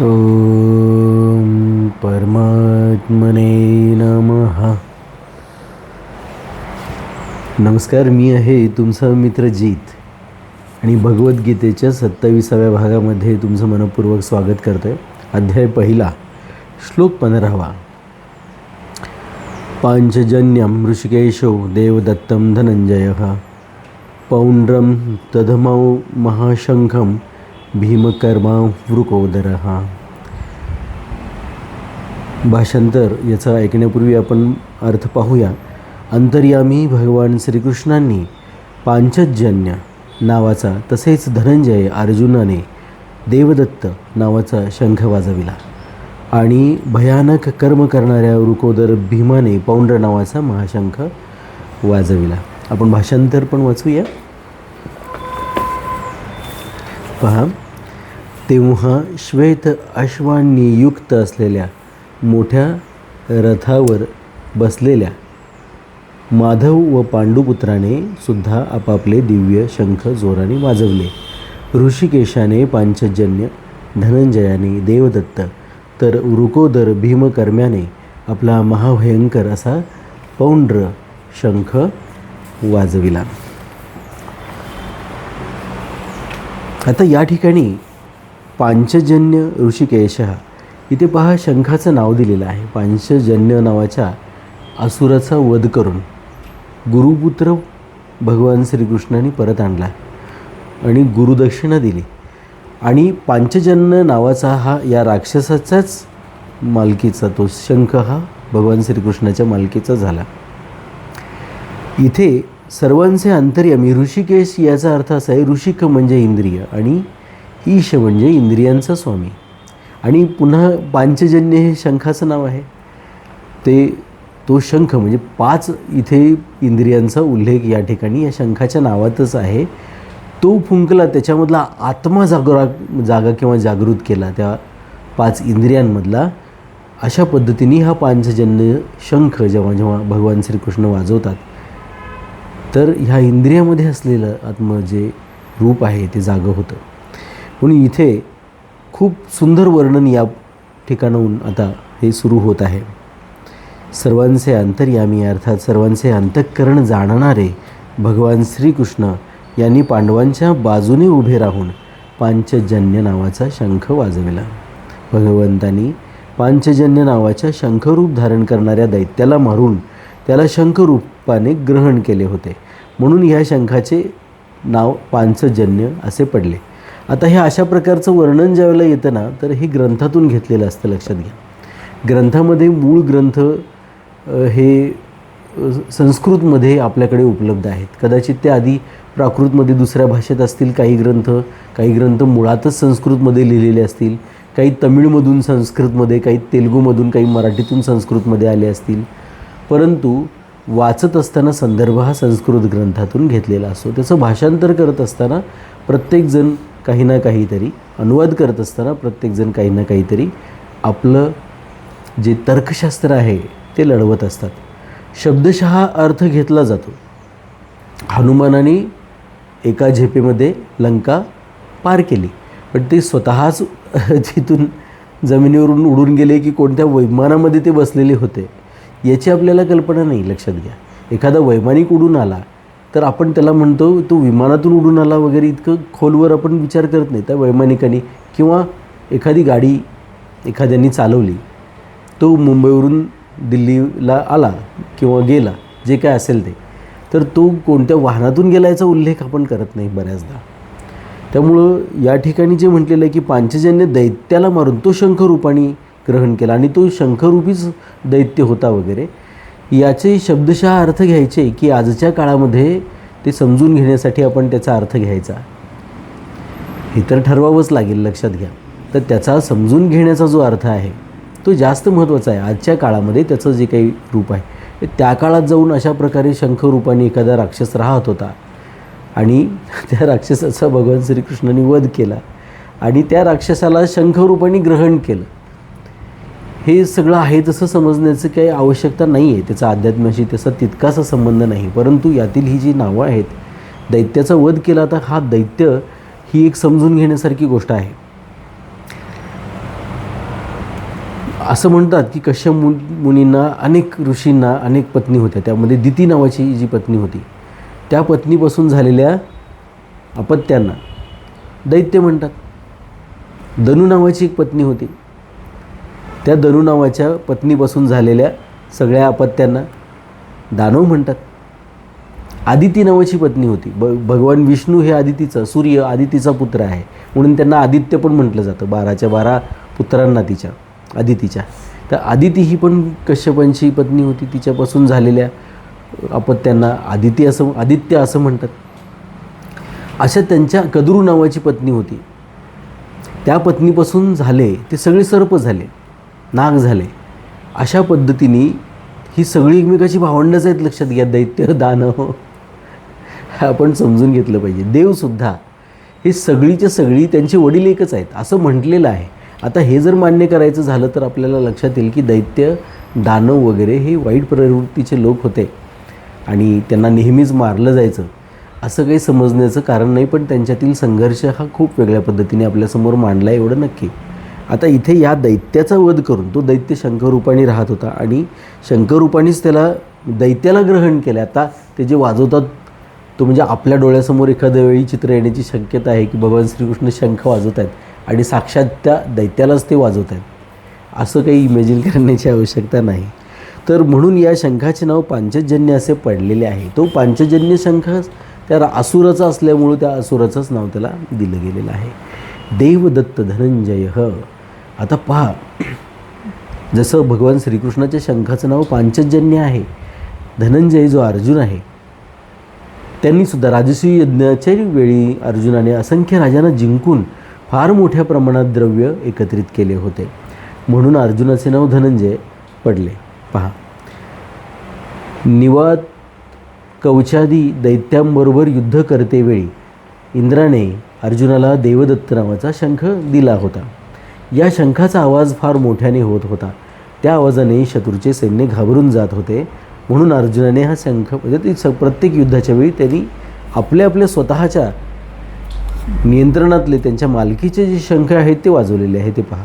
ॐ परमात्मने नमः. नमस्कार मी आहे तुमचा मित्र जीत. आणि भगवद्गीतेच्या सत्ताविसाव्या भागामध्ये तुमचं मनपूर्वक स्वागत करतो आहे अध्याय पहिला श्लोक पंधरावा. पांचजन्यम ऋषिकेशो देवदत्तं धनंजयः. पौंड्रम तदमौ महाशङ्खं भीमकर्मा हा भाषांतर याचा ऐकण्यापूर्वी आपण अर्थ पाहूया. अंतर्यामी भगवान श्रीकृष्णांनी पांचजन्य नावाचा तसेच धनंजय अर्जुनाने देवदत्त नावाचा शंख वाजविला आणि भयानक कर्म करणाऱ्या वृकोदर भीमाने पौंड्र नावाचा महाशंख वाजविला. आपण भाषांतर पण वाचूया. पहा. तेव्हा श्वेत अश्वांनी युक्त असलेल्या मोठ्या रथावर बसलेल्या माधव व पांडुपुत्राने सुद्धा आपापले दिव्य शंख जोराने वाजवले. ऋषिकेशाने पांचजन्य धनंजयाने देवदत्त तर वृकोदर भीमकर्म्याने आपला महाभयंकर असा पौंड्र शंख वाजविला. आता या ठिकाणी पांचजन्य ऋषिकेश. इथे पहा शंखाचं नाव दिलेलं आहे. पांचजन्य नावाच्या असुराचा वध करून गुरुपुत्र भगवान श्रीकृष्णाने परत आणला आणि गुरुदक्षिणा दिली. आणि पांचजन्य नावाचा हा या राक्षसाचाच मालकीचा तो शंख हा भगवान श्रीकृष्णाच्या मालकीचा झाला. इथे सर्वांचे अंतर्यमी ऋषिकेश याचा अर्थ असा आहे ऋषिक म्हणजे इंद्रिय आणि ईश म्हणजे इंद्रियांचा स्वामी. आणि पुन्हा पांचजन्य हे शंखाचं नाव आहे. ते तो शंख म्हणजे पाच इथे इंद्रियांचा उल्लेख या ठिकाणी या शंखाच्या नावातच आहे. तो फुंकला त्याच्यामधला आत्मा जागरा जागा किंवा जागृत केला त्या पाच इंद्रियांमधला. अशा पद्धतीने हा पांचजन्य शंख जेव्हा जेव्हा भगवान श्रीकृष्ण वाजवतात तर ह्या इंद्रियामध्ये असलेलं आत्म जे रूप आहे ते जागं होतं. म्हणून इथे खूप सुंदर वर्णन या ठिकाणाहून आता हे सुरू होत आहे. सर्वांचे अंतर्यामी अर्थात सर्वांचे अंतःकरण जाणणारे भगवान श्रीकृष्ण यांनी पांडवांच्या बाजूने उभे राहून पांचजन्य नावाचा शंख वाजविला. भगवंतांनी पांचजन्य नावाच्या शंखरूप धारण करणाऱ्या दैत्याला मारून त्याला शंखरूपाने ग्रहण केले होते. म्हणून ह्या शंखाचे नाव पांचजन्य असे पडले. आता हे अशा प्रकारचं वर्णन ज्यावेळेला येतं ना तर हे ग्रंथातून घेतलेलं असतं लक्षात घ्या. ग्रंथामध्ये मूळ ग्रंथ हे संस्कृतमध्ये आपल्याकडे उपलब्ध आहेत. कदाचित ते आधी प्राकृतमध्ये दुसऱ्या भाषेत असतील काही ग्रंथ काही ग्रंथ मुळातच संस्कृतमध्ये लिहिलेले असतील काही तमिळमधून संस्कृतमध्ये काही तेलुगूमधून काही मराठीतून संस्कृतमध्ये आले असतील. परंतु वाचत असताना संदर्भ हा संस्कृत ग्रंथातून घेतलेला असतो. त्याचं भाषांतर करत असताना प्रत्येकजण काही ना काहीतरी अनुवाद करत असताना प्रत्येकजण काही ना काहीतरी आपलं जे तर्कशास्त्र आहे ते लढवत असतात. शब्दशः अर्थ घेतला जातो. हनुमानाने एका झेपेमध्ये लंका पार केली. पण ते स्वतःच तिथून जमिनीवरून उडून गेले की कोणत्या वैमानामध्ये ते बसलेले होते याची आपल्याला कल्पना नाही लक्षात घ्या. एखादा वैमानिक उडून आला तर आपण त्याला म्हणतो तो विमानातून उडून आला वगैरे इतकं खोलवर आपण विचार करत नाही. त्या वैमानिकाने किंवा एखादी गाडी एखाद्याने चालवली तो मुंबईवरून दिल्लीला आला किंवा गेला जे काय असेल ते तर तो कोणत्या वाहनातून गेला याचा उल्लेख आपण करत नाही बऱ्याचदा. त्यामुळं या ठिकाणी जे म्हटलेलं आहे की पांचजन्य दैत्याला मारून तो शंखरूपाने ग्रहण केला आणि तो शंखरूपीच दैत्य होता वगैरे याचे शब्दशः अर्थ घ्यायचे की आजच्या काळामध्ये ते समजून घेण्यासाठी आपण त्याचा अर्थ घ्यायचा. हे तर ठरवावंच लागेल लक्षात घ्या. तर त्याचा समजून घेण्याचा जो अर्थ आहे तो जास्त महत्त्वाचा आहे. आजच्या काळामध्ये त्याचं जे काही रूप आहे त्या काळात जाऊन अशा प्रकारे शंखरूपाने एखादा राक्षस राहत होता आणि त्या राक्षसाचा भगवान श्रीकृष्णाने वध केला आणि त्या राक्षसाला शंखरूपाने ग्रहण केलं. हे सगळं आहे तसं समजण्याचं काही आवश्यकता नाही आहे त्याचा अध्यात्माशी त्याचा तितकासा संबंध नाही. परंतु यातील ही जी नावं आहेत दैत्याचा वध केला तर हा दैत्य ही एक समजून घेण्यासारखी गोष्ट आहे. असं म्हणतात की कश्यप मु मुनींना अनेक ऋषींना अनेक पत्नी होत्या. त्यामध्ये दिती नावाची जी पत्नी होती. त्या पत्नीपासून झालेल्या अपत्यांना दैत्य म्हणतात. धनु नावाची एक पत्नी होती. त्या धनु नावाच्या पत्नीपासून झालेल्या सगळ्या अपत्यांना दानव म्हणतात. आदिती नावाची पत्नी होती. ब भगवान विष्णू हे आदितीचा सूर्य आदितीचा पुत्र आहे. म्हणून त्यांना आदित्य पण म्हटलं जातं. बाराच्या बारा पुत्रांना तिच्या आदितीच्या. तर आदिती ही पण कश्यपांची पत्नी होती. तिच्यापासून झालेल्या अपत्यांना आदिती असं आदित्य असं म्हणतात. अशा त्यांच्या कदरू नावाची पत्नी होती. त्या पत्नीपासून झाले ते सगळे सर्प झाले. नाग झाले. अशा पद्धतीने ही सगळी एकमेकाची भावंडच आहेत लक्षात घ्या दैत्य दानव हे आपण समजून घेतलं पाहिजे. देवसुद्धा हे सगळीच्या सगळी त्यांचे वडील एकच आहेत असं म्हटलेलं आहे. आता हे जर मान्य करायचं झालं तर आपल्याला लक्षात येईल की दैत्य दानव वगैरे हे वाईट प्रवृत्तीचे लोक होते. आणि त्यांना नेहमीच मारलं जायचं असं काही समजण्याचं कारण नाही पण त्यांच्यातील संघर्ष हा खूप वेगळ्या पद्धतीने आपल्यासमोर मांडला आहे एवढं नक्की. आता इथे या दैत्याचा वध करून तो दैत्य शंकरूपाने राहत होता आणि शंकरूपानेच त्याला दैत्याला ग्रहण केलं. आता ते जे वाजवतात तो म्हणजे आपल्या डोळ्यासमोर एखाद्या वेळी चित्र येण्याची शक्यता आहे की भगवान श्रीकृष्ण शंख वाजवत आहेत आणि साक्षात त्या दैत्यालाच ते वाजवत आहेत असं काही इमॅजिन करण्याची आवश्यकता नाही. तर म्हणून या शंखाचे नाव पांचजन्य असे पडलेले आहे. तो पांचजन्य शंख त्या असुराचा असल्यामुळं त्या असुराचंच नाव त्याला दिलं गेलेलं आहे. देवदत्त धनंजय. आता पहा. जसं भगवान श्रीकृष्णाच्या शंखाचं नाव पांचजन्य आहे धनंजय जो अर्जुन आहे त्यांनीसुद्धा राजसूय यज्ञाच्या वेळी अर्जुनाने असंख्य राजांना जिंकून फार मोठ्या प्रमाणात द्रव्य एकत्रित केले होते. म्हणून अर्जुनाचे नाव धनंजय पडले. पहा. निवात कवचादी दैत्यांबरोबर युद्ध करतेवेळी इंद्राने अर्जुनाला देवदत्त नावाचा शंख दिला होता. या शंखाचा आवाज फार मोठ्याने होत होता. त्या आवाजाने शत्रूचे सैन्य घाबरून जात होते. म्हणून अर्जुनाने हा शंख म्हणजे ती स प्रत्येक युद्धाच्या वेळी त्यांनी आपल्या आपल्या स्वतःच्या नियंत्रणातले त्यांच्या मालकीचे जे शंख आहेत ते वाजवलेले आहे ते पहा.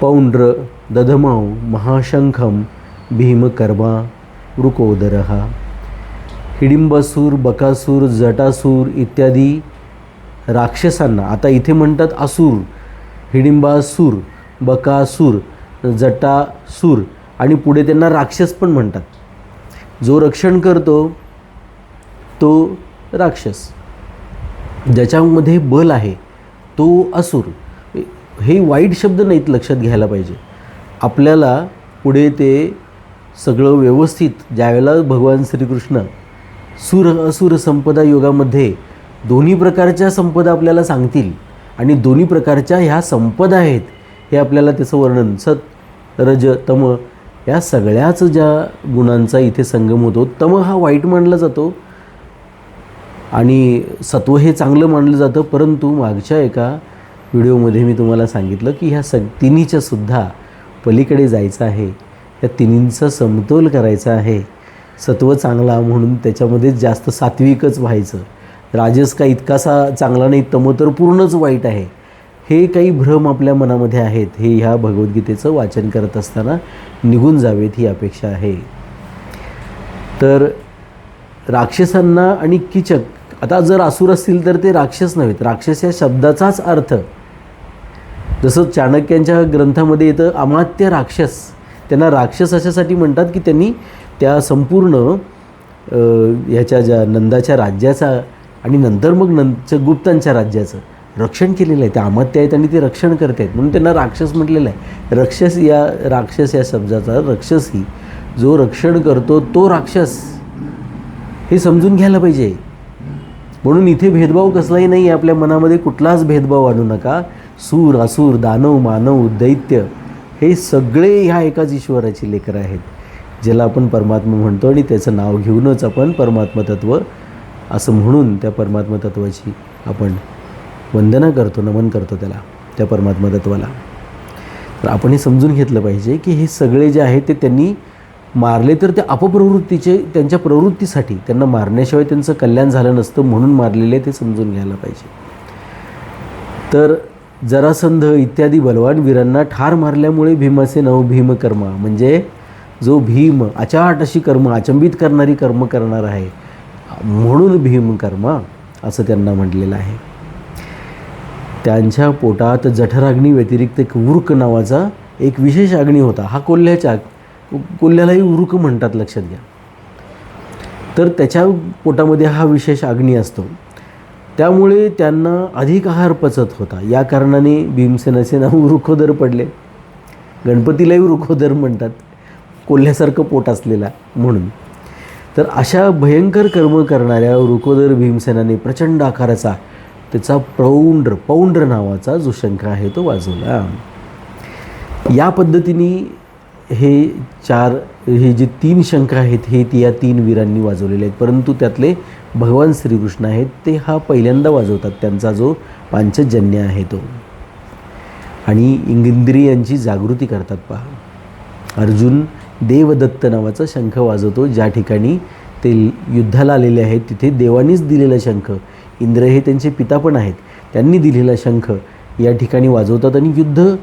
पौंड्र दधमाव महाशंखम भीमकर्मा वृकोदर हिडिंबासूर बकासूर जटासूर इत्यादी राक्षसांना आता इथे म्हणतात असुर हिडिंबासूर बकासूर जटासूर आणि पुढे त्यांना राक्षस पण म्हणतात. जो रक्षण करतो तो राक्षस. ज्याच्यामध्ये बल आहे तो असुर. हे वाईट शब्द नाहीत लक्षात घ्यायला पाहिजे. आपल्याला पुढे ते सगळं व्यवस्थित ज्यावेळेला भगवान श्रीकृष्ण सुर असुर संपदा योगामध्ये दोन्ही प्रकारच्या संपदा आपल्याला सांगतील आणि दोन्ही प्रकारच्या ह्या संपदा आहेत हे आपल्याला त्याचं वर्णन सत रज तम या सगळ्याच ज्या गुणांचा इथे संगम होतो तम हा वाईट मानला जातो आणि सत्व हे चांगलं मानलं जातं. परंतु मागच्या एका व्हिडिओमध्ये मी तुम्हाला सांगितलं की ह्या सग तिन्हीच्या सुद्धा पलीकडे जायचं आहे. या तिन्हींचा समतोल करायचा आहे. सत्व चांगला म्हणून त्याच्यामध्ये जास्त सात्विकच व्हायचं. राजस का इतकासा चांगला नाही तमो तर पूर्णच वाईट आहे. हे काही भ्रम आपल्या मनामध्ये आहेत हे ह्या भगवद्गीतेचं वाचन करत असताना निघून जावेत ही अपेक्षा आहे. तर राक्षसांना आणि किचक आता जर असुर असतील तर ते राक्षस नव्हेत राक्षस या शब्दाचाच अर्थ. जसं चाणक्यांच्या ग्रंथामध्ये येतं अमात्य राक्षस. त्यांना राक्षस अशासाठी म्हणतात की त्यांनी त्या संपूर्ण ह्याच्या ज्या नंदाच्या राज्याचा आणि नंतर मग नंतर गुप्तांच्या राज्याचं रक्षण केलेलं आहे. ते अमात्य आहेत आणि ते रक्षण करत आहेत. म्हणून त्यांना राक्षस म्हटलेलं आहे. रक्षस या राक्षस या शब्दाचा राक्षस ही. जो रक्षण करतो तो राक्षस. हे समजून घ्यायला पाहिजे. म्हणून इथे भेदभाव कसलाही नाही आपल्या मनामध्ये कुठलाच भेदभाव आणू नका. सूर असूर दानव मानव दैत्य हे सगळे ह्या एकाच ईश्वराची लेकरं आहेत. ज्याला आपण परमात्मा म्हणतो आणि त्याचं नाव घेऊनच आपण परमात्मा तत्व असं म्हणून त्या परमात्मा तत्वाची आपण वंदना करतो नमन करतो त्याला त्या परमात्मा तत्वाला. तर आपण हे समजून घेतलं पाहिजे की हे सगळे जे आहे ते त्यांनी मारले तर त्या अपप्रवृत्तीचे त्यांच्या प्रवृत्तीसाठी त्यांना मारण्याशिवाय त्यांचं कल्याण झालं नसतं म्हणून मारलेले ते समजून घ्यायला पाहिजे. तर जरासंध इत्यादी बलवान वीरांना ठार मारल्यामुळे भीमाचे नव भीमकर्मा म्हणजे जो भीम अचाट अशी कर्म अचंबित करणारी कर्म करणार आहे म्हणून भीमकर्मा असं त्यांना म्हटलेलं आहे. त्यांच्या पोटात जठराग्नी व्यतिरिक्त एक वृक नावाचा एक विशेष अग्नी होता. हा कोल्ह्याच्या कोल्ह्यालाही वृक म्हणतात लक्षात घ्या. तर त्याच्या पोटामध्ये हा विशेष अग्नी असतो. त्यामुळे त्यांना अधिक आहार पचत होता. या कारणाने भीमसेनाचे नाव वृखोदर पडले. गणपतीलाही वृखोदर म्हणतात. कोल्ह्यासारखं पोट असलेला म्हणून. तर अशा भयंकर कर्म करणाऱ्या रुकोदर भीमसेनाने प्रचंड आकाराचा त्याचा प्रौंड्र पौंड्र नावाचा जो शंख आहे तो वाजवला. या पद्धतीने हे चार हे जे तीन शंख आहेत हे ती या तीन वीरांनी वाजवलेले आहेत. परंतु त्यातले भगवान श्रीकृष्ण आहेत ते हा पहिल्यांदा वाजवतात. त्यांचा जो पांचजन्य आहे तो. आणि इंद्रियांची जागृती करतात पहा. अर्जुन देवदत्त नावाचा शंख वाजवतो. ज्या ठिकाणी ते युद्धाला आलेले आहेत तिथे देवानीच दिलेला शंख इंद्र हे त्यांचे पिता पण आहेत त्यांनी दिलेला शंख या ठिकाणी वाजवतात आणि युद्ध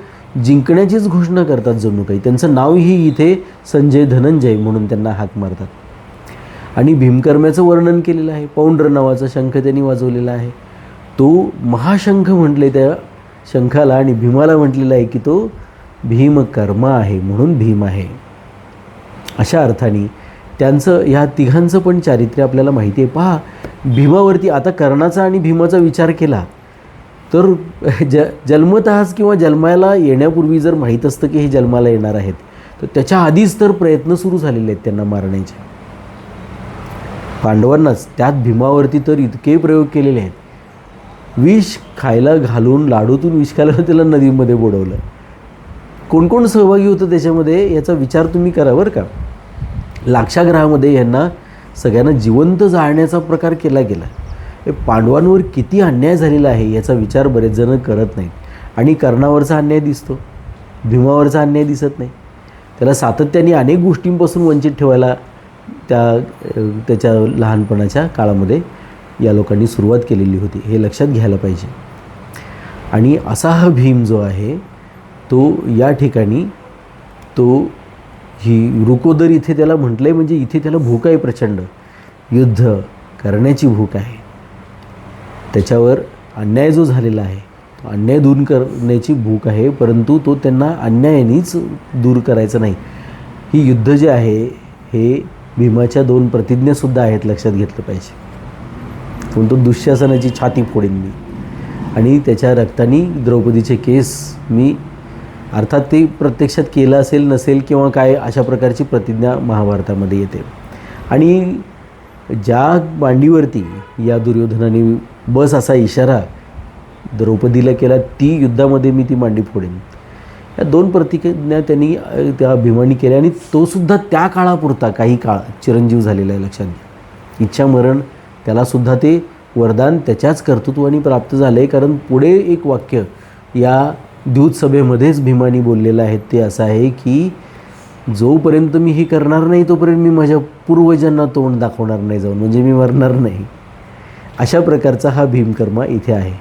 जिंकण्याचीच घोषणा करतात जणू काही. त्यांचं नावही इथे संजय धनंजय म्हणून त्यांना हाक मारतात. आणि भीमकर्म्याचं वर्णन केलेलं आहे. पौंड्र नावाचा शंख त्यांनी वाजवलेला आहे. तो महाशंख म्हटले त्या शंखाला आणि भीमाला म्हटलेला आहे की तो भीमकर्मा आहे म्हणून भीम आहे. अशा अर्थाने त्यांचं ह्या तिघांचं पण चारित्र्य आपल्याला माहिती आहे पहा भीमावरती आता कर्णाचा आणि भीमाचा विचार केला तर ज जन्मतःच किंवा जन्माला येण्यापूर्वी जर माहीत असतं की हे जन्माला येणार आहेत तर त्याच्या आधीच तर प्रयत्न सुरू झालेले आहेत त्यांना मारण्याचे. पांडवांनाच त्यात भीमावरती तर इतके प्रयोग केलेले आहेत. विष खायला घालून लाडूतून विष खायला त्याला नदीमध्ये बुडवलं. कोण कोण सहभागी होतं त्याच्यामध्ये याचा विचार तुम्ही करा बरं का. लाक्षाग्रहामध्ये यांना सगळ्यांना जिवंत जाळण्याचा प्रकार केला गेला. हे पांडवांवर किती अन्याय झालेला आहे याचा विचार बरेच जण करत नाहीत. आणि कर्णावरचा अन्याय दिसतो. भीमावरचा अन्याय दिसत नाही. त्याला सातत्याने अनेक गोष्टींपासून वंचित ठेवायला त्या त्याच्या लहानपणाच्या काळामध्ये या लोकांनी सुरुवात केलेली होती. हे लक्षात घ्यायला पाहिजे. आणि असा हा भीम जो आहे तो या ठिकाणी तो ही रुकोदर इथे त्याला म्हटलं आहे म्हणजे इथे त्याला भूक आहे प्रचंड. युद्ध करण्याची भूक आहे. त्याच्यावर अन्याय जो झालेला आहे तो अन्याय दूर करण्याची भूक आहे परंतु तो त्यांना अन्यायानेच दूर करायचं नाही. ही युद्ध जे आहे हे भीमाच्या दोन प्रतिज्ञासुद्धा आहेत लक्षात घेतलं पाहिजे. पण तो दुःशासनाची छाती फोडीन मी? आणि त्याच्या रक्ताने द्रौपदीचे केस मी अर्थात ते प्रत्यक्षात केलं असेल नसेल किंवा काय अशा प्रकारची प्रतिज्ञा महाभारतामध्ये येते. आणि ज्या मांडीवरती या दुर्योधनाने बस असा इशारा द्रौपदीला केला ती युद्धामध्ये मी ती मांडी फोडेन. या दोन प्रतिज्ञा त्यांनी त्या भीमानी केल्या आणि तोसुद्धा त्या काळापुरता काही काळ चिरंजीव झालेला आहे लक्षात घ्या. इच्छा मरण त्यालासुद्धा ते वरदान त्याच्याच कर्तृत्वाने प्राप्त झालं आहे कारण पुढे एक वाक्य या दूध सभेमध्येच भीमानी बोललेलं आहे ते असं आहे की जोपर्यंत मी हे करणार नाही तोपर्यंत मी माझ्या पूर्वजांना तोंड दाखवणार नाही जाऊन म्हणजे मी मरणार नाही. अशा प्रकारचा हा भीमकर्मा इथे आहे.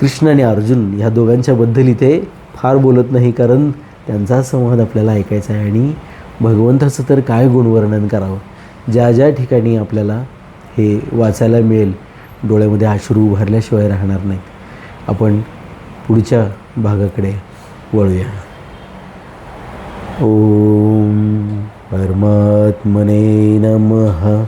कृष्ण आणि अर्जुन ह्या दोघांच्याबद्दल इथे फार बोलत नाही कारण त्यांचा संवाद आपल्याला ऐकायचा आहे आणि भगवंताचं तर काय गुणवर्णन करावं? ज्या ज्या ठिकाणी आपल्याला हे वाचायला मिळेल डोळ्यामध्ये अश्रू भरल्याशिवाय राहणार नाहीत. आपण पुढच्या भागाकडे वळूया. ओम परमात्मने नमः.